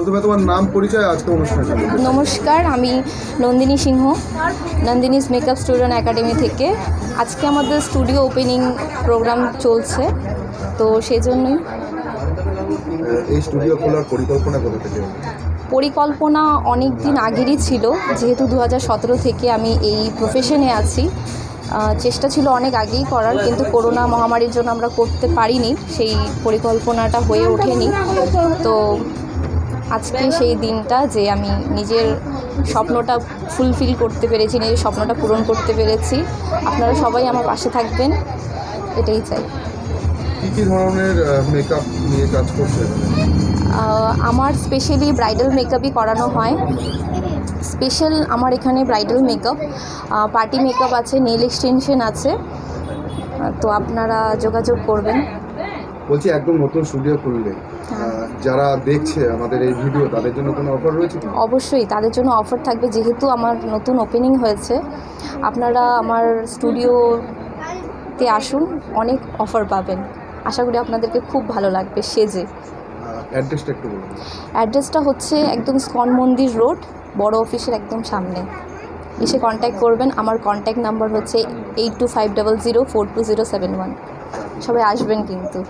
প্রথমে তোমার নাম পরিচয় আজকে অনুষ্ঠানে নমস্কার আমি Nandini Singha Nandini's makeup student academy থেকে। আজকে আমাদের স্টুডিও ওপেনিং প্রোগ্রাম চলছে তো সেই জন্যই এই স্টুডিও খোলার পরিকল্পনা কোথা থেকে? পরিকল্পনা অনেক দিন আগেরই ছিল যেহেতু দু সতেরো থেকে আমি এই প্রফেশনে আছি। চেষ্টা ছিল অনেক আগেই করার কিন্তু করোনা মহামারীর জন্য আমরা করতে পারিনি সেই পরিকল্পনাটা হয়ে ওঠেনি। তো আজকে সেই দিনটা যে আমি নিজের স্বপ্নটা ফুলফিল করতে পেরেছি নিজের স্বপ্নটা পূরণ করতে পেরেছি। আপনারা সবাই আমার পাশে থাকবেন এটাই চাই। কি কি ধরনের মেকআপ নিয়ে কাজ করছে আমার স্পেশালি ব্রাইডাল মেকআপই করানো হয়। স্পেশাল আমার এখানে ব্রাইডাল মেকআপ পার্টি মেকআপ আছে নেল এক্সটেনশন আছে। তো আপনারা যোগাযোগ করবেন। বলছি একদম নতুন স্টুডিও খুললে। যারা দেখছে আমাদের এই ভিডিও তাদের জন্য কোনো অফার রয়েছে অবশ্যই তাদের জন্য অফার থাকবে। যেহেতু আমার নতুন ওপেনিং হয়েছে আপনারা আমার স্টুডিওতে আসুন অনেক অফার পাবেন। আশা করি আপনাদেরকে খুব ভালো লাগবে সেজে। অ্যাড্রেসটা একটু বলুন। অ্যাড্রেসটা হচ্ছে একদম স্কন মন্দির রোড বড় অফিসের একদম সামনে। এসে কন্ট্যাক্ট করবেন। আমার কন্ট্যাক্ট নাম্বার হচ্ছে eight two five double zero four two zero seven one সবাই আসবেন কিন্তু।